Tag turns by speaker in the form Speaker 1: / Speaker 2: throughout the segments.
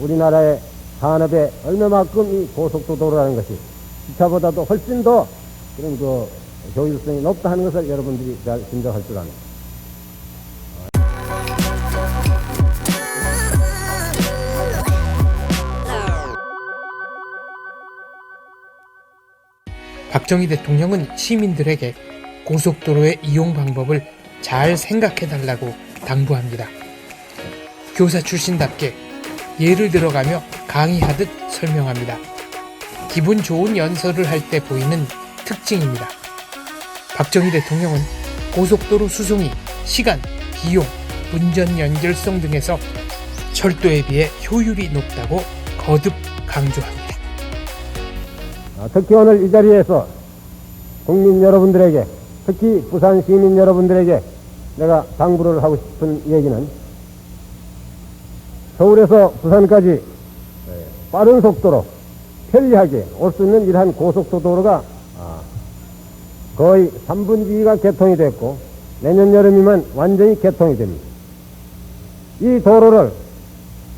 Speaker 1: 우리나라의 산업에 얼마만큼 이 고속도로라는 것이 기차보다도 훨씬 더 그런 그 효율성이 높다 하는 것을 여러분들이 잘 짐작할 줄 압니다.
Speaker 2: 박정희 대통령은 시민들에게 고속도로의 이용 방법을 잘 생각해 달라고 당부합니다. 교사 출신답게 예를 들어가며 강의하듯 설명합니다. 기분 좋은 연설을 할 때 보이는 특징입니다. 박정희 대통령은 고속도로 수송이 시간, 비용, 운전 연결성 등에서 철도에 비해 효율이 높다고 거듭 강조합니다.
Speaker 1: 아, 특히 오늘 이 자리에서 국민 여러분들에게 특히 부산 시민 여러분들에게 내가 당부를 하고 싶은 얘기는 서울에서 부산까지 예, 빠른 속도로 편리하게 올 수 있는 이러한 고속도로가 아, 거의 3분의 2가 개통이 됐고 내년 여름이면 완전히 개통이 됩니다. 이 도로를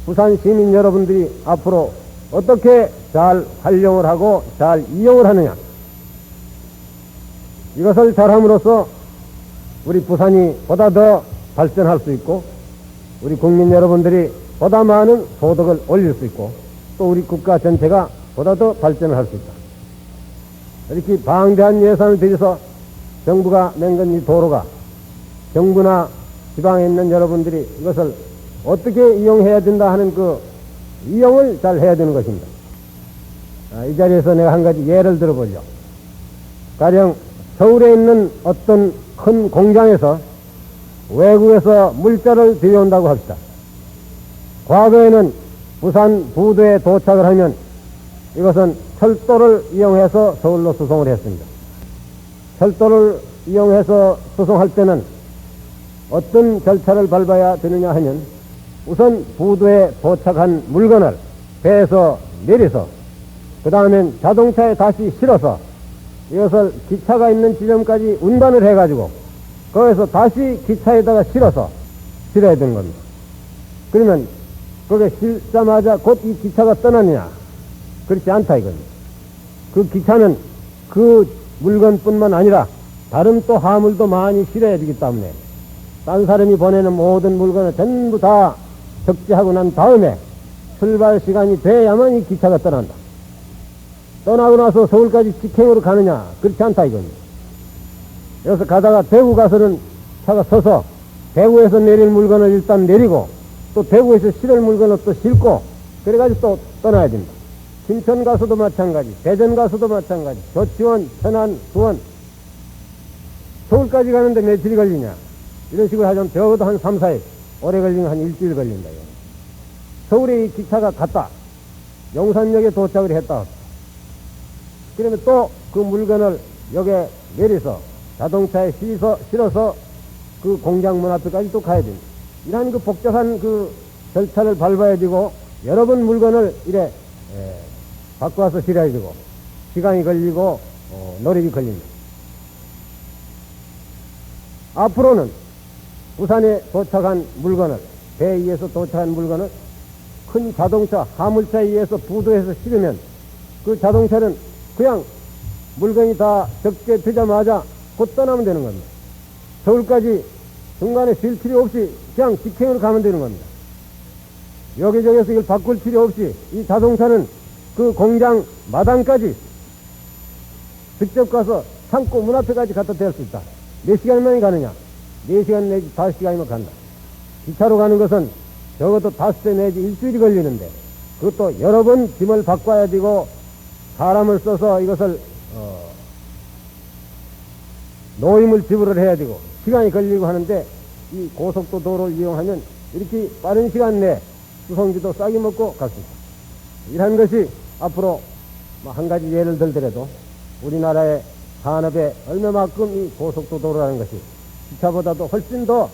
Speaker 1: 부산 시민 여러분들이 앞으로 어떻게 잘 활용을 하고 잘 이용을 하느냐. 이것을 잘함으로써 우리 부산이 보다 더 발전할 수 있고 우리 국민 여러분들이 보다 많은 소득을 올릴 수 있고 또 우리 국가 전체가 보다 더 발전을 할 수 있다. 이렇게 방대한 예산을 들여서 정부가 낸이 도로가 정부나 지방에 있는 여러분들이 이것을 어떻게 이용해야 된다 하는 그 이용을 잘 해야 되는 것입니다. 아, 이 자리에서 내가 한 가지 예를 들어보죠. 가령 서울에 있는 어떤 큰 공장에서 외국에서 물자를 들여온다고 합시다. 과거에는 부산 부두에 도착을 하면 이것은 철도를 이용해서 서울로 수송을 했습니다. 철도를 이용해서 수송할 때는 어떤 절차를 밟아야 되느냐 하면 우선 부두에 도착한 물건을 배에서 내려서 그 다음엔 자동차에 다시 실어서 이것을 기차가 있는 지점까지 운반을 해가지고 거기서 다시 기차에다가 실어서 실어야 되는 겁니다. 그러면 거기에 실자마자 곧 이 기차가 떠나느냐? 그렇지 않다 이겁니다. 그 기차는 그 물건뿐만 아니라 다른 또 화물도 많이 실어야 되기 때문에 딴 사람이 보내는 모든 물건을 전부 다 적재하고 난 다음에 출발 시간이 돼야만 이 기차가 떠난다. 떠나고 나서 서울까지 직행으로 가느냐? 그렇지 않다 이겁니다. 여기서 가다가 대구 가서는 차가 서서 대구에서 내릴 물건을 일단 내리고 또 대구에서 실을 물건을 또 싣고 그래가지고 또 떠나야 됩니다. 김천 가서도 마찬가지, 대전 가서도 마찬가지, 조치원, 천안, 수원 서울까지 가는데 며칠이 걸리냐? 이런 식으로 하자면 적어도 한 3, 4일, 오래 걸리면 한 일주일 걸린다. 이거. 서울에 이 기차가 갔다. 용산역에 도착을 했다. 그러면 또 그 물건을 여기에 내려서 자동차에 실어서 그 공장 문 앞에까지 또 가야 됩니다. 이러한 그 복잡한 그 절차를 밟아야 되고 여러 번 물건을 이래 에, 갖고 와서 실어야 되고 시간이 걸리고 어, 노력이 걸립니다. 앞으로는 부산에 도착한 물건을 배에 의해서 도착한 물건을 큰 자동차, 화물차에 의해서 부도해서 실으면 그 자동차는 그냥 물건이 다 적게 되자마자 곧 떠나면 되는 겁니다. 서울까지 중간에 쉴 필요 없이 그냥 직행으로 가면 되는 겁니다. 여기저기서 이걸 바꿀 필요 없이 이 자동차는 그 공장 마당까지 직접 가서 창고 문 앞에까지 갖다 댈 수 있다. 몇 시간만에 가느냐? 4시간 내지 5시간이면 간다. 기차로 가는 것은 적어도 5대 내지 일주일이 걸리는데 그것도 여러 번 짐을 바꿔야 되고 사람을 써서 이것을 어, 노임을 지불을 해야 되고 시간이 걸리고 하는데 이 고속도로를 이용하면 이렇게 빠른 시간 내에 수송기도 싸게 먹고 갈수 있다. 이러한 것이 앞으로 뭐한 가지 예를 들더라도 우리나라의 산업에 얼마만큼 이 고속도로라는 것이 기차보다도 훨씬 더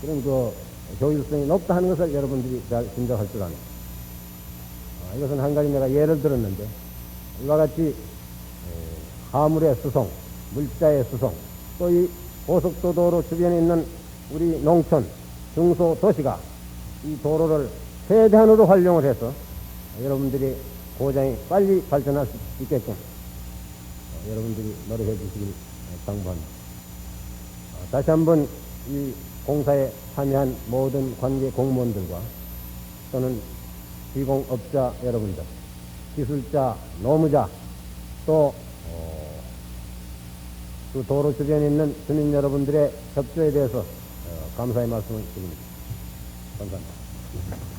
Speaker 1: 그런 그 효율성이 높다 하는 것을 여러분들이 잘 짐작할 줄 압니다. 아, 이것은 한 가지 내가 예를 들었는데 이와 같이 에, 화물의 수송, 물자의 수송, 또 이 고속도로 주변에 있는 우리 농촌, 중소 도시가 이 도로를 최대한으로 활용을 해서 여러분들이 고장이 빨리 발전할 수 있게끔 어, 여러분들이 노력해 주시길 당부합니다. 어, 다시 한번 이 공사에 참여한 모든 관계 공무원들과 또는 시공업자 여러분들, 기술자, 노무자, 또, 어, 그 도로 주변에 있는 주민 여러분들의 협조에 대해서 어, 감사의 말씀을 드립니다. 감사합니다.